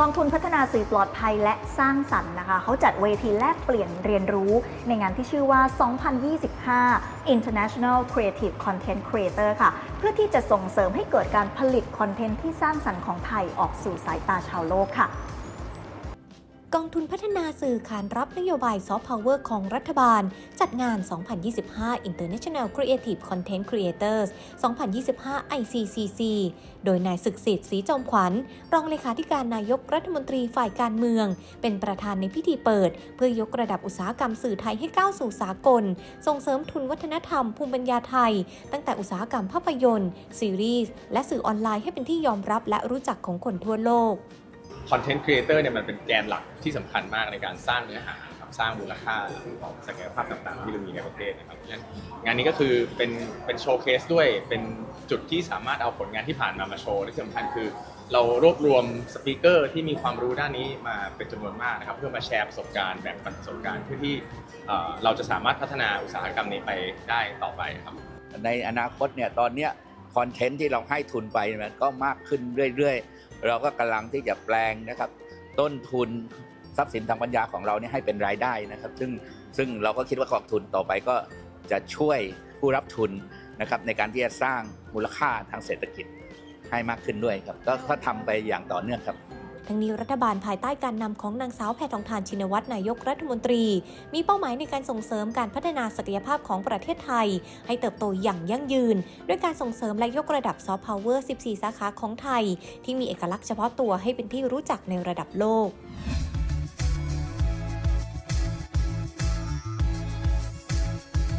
กองทุนพัฒนาสื่อปลอดภัยและสร้างสรรค์นะคะเขาจัดเวทีแลกเปลี่ยนเรียนรู้ ในงานที่ชื่อว่า 2025 International Creative Content Creator ค่ะ เพื่อที่จะส่งเสริมให้เกิดการผลิตคอนเทนต์ที่สร้างสรรค์ของไทยออกสู่สายตาชาวโลกค่ะ กองทุนพัฒนาสื่อขานรับนโยบายซอฟต์พาวเวอร์ของรัฐบาล จัดงาน 2025 International Creative Content Creators 2025 ICCC โดยนายศึกษิตศรีจอมขวัญ รองเลขาธิการนายกรัฐมนตรีฝ่ายการเมือง เป็นประธานในพิธีเปิด เพื่อยกระดับอุตสาหกรรมสื่อไทยให้ก้าวสู่สากล ส่งเสริมทุนวัฒนธรรมภูมิปัญญาไทย ตั้งแต่อุตสาหกรรมภาพยนตร์ ซีรีส์ และสื่อออนไลน์ให้เป็นที่ยอมรับและรู้จักของคนทั่วโลก คอนเทนต์ครีเอเตอร์เนี่ยมันเป็นแกนหลักที่สำคัญมากในการสร้างเนื้อหาครับสร้างมูลค่าของศักยภาพต่างๆ ที่เรามีในประเทศนะครับเพราะฉะนั้นงานนี้ก็คือเป็นเป็นโชว์เคสด้วยเป็นจุดที่สามารถเอาผลงานที่ผ่านมามาโชว์ที่สำคัญคือ เรารวบรวมสปีกเกอร์ที่มีความรู้ด้านนี้มาเป็นจำนวนมากนะครับเพื่อมาแชร์ประสบการณ์แบ่งปันประสบการณ์เพื่อที่เราจะสามารถพัฒนาอุตสาหกรรมนี้ไปได้ต่อไปครับในอนาคตเนี่ยตอนเนี้ย คอนเทนต์ที่เราให้ทุนไปมันก็มากขึ้นเรื่อยๆ เราก็กำลังที่จะแปลงนะครับ ต้นทุนทรัพย์สินทางปัญญาของเราเนี่ยให้เป็นรายได้นะครับ ซึ่งซึ่งเราก็คิดว่ากองทุนต่อไปก็จะช่วยผู้รับทุนนะครับในการที่จะสร้างมูลค่าทางเศรษฐกิจให้มากขึ้นด้วยครับ ก็ก็ทำไปอย่างต่อเนื่องครับ ทั้งนี้รัฐบาลภายใต้การนำของนางสาวแพทองทานชินวัตรนายกรัฐมนตรี มีเป้าหมายในการส่งเสริมการพัฒนาศักยภาพของประเทศไทย ให้เติบโตอย่างยั่งยืน ด้วยการส่งเสริมและยกระดับซอฟต์พาวเวอร์ 14 สาขาของไทย ที่มีเอกลักษณ์เฉพาะตัวให้เป็นที่รู้จักในระดับโลก